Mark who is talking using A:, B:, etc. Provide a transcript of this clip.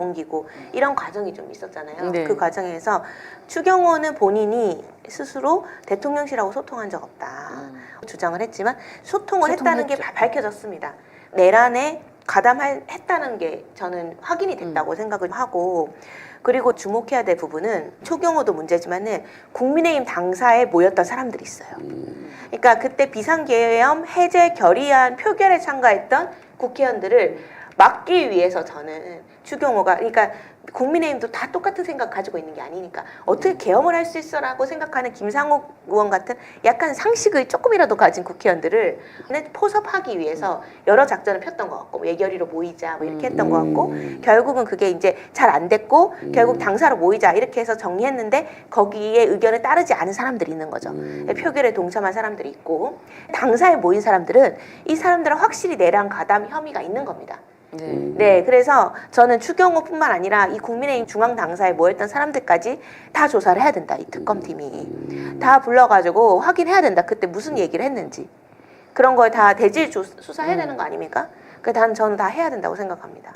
A: 옮기고 이런 과정이 좀 있었잖아요.
B: 네.
A: 그 과정에서 추경호는 본인이 스스로 대통령실하고 소통한 적 없다 주장을 했지만 소통을 했다는 게
B: 소통했죠.
A: 밝혀졌습니다. 내란에 가담했다는 게 저는 확인이 됐다고 생각을 하고 그리고 주목해야 될 부분은 초경호도 문제지만은 국민의힘 당사에 모였던 사람들이 있어요. 그러니까 그때 비상계엄 해제 결의안 표결에 참가했던 국회의원들을 막기 위해서 저는 추경호가 그러니까 국민의힘도 다 똑같은 생각 가지고 있는 게 아니니까 어떻게 계엄을 할 수 있어라고 생각하는 김상욱 의원 같은 약간 상식을 조금이라도 가진 국회의원들을 포섭하기 위해서 여러 작전을 폈던 것 같고 뭐 예결위로 모이자 뭐 이렇게 했던 것 같고 결국은 그게 이제 잘 안 됐고 결국 당사로 모이자 이렇게 해서 정리했는데 거기에 의견을 따르지 않은 사람들이 있는 거죠. 표결에 동참한 사람들이 있고 당사에 모인 사람들은 이 사람들은 확실히 내란 가담 혐의가 있는 겁니다.
B: 네.
A: 네, 그래서 저는 추경호뿐만 아니라 이 국민의힘 중앙 당사에 모였던 사람들까지 다 조사를 해야 된다. 이 특검팀이 다 불러가지고 확인해야 된다. 그때 무슨 얘기를 했는지 그런 걸 다 대질 조- 수사해야 되는 거 아닙니까? 그단 저는 다 해야 된다고 생각합니다.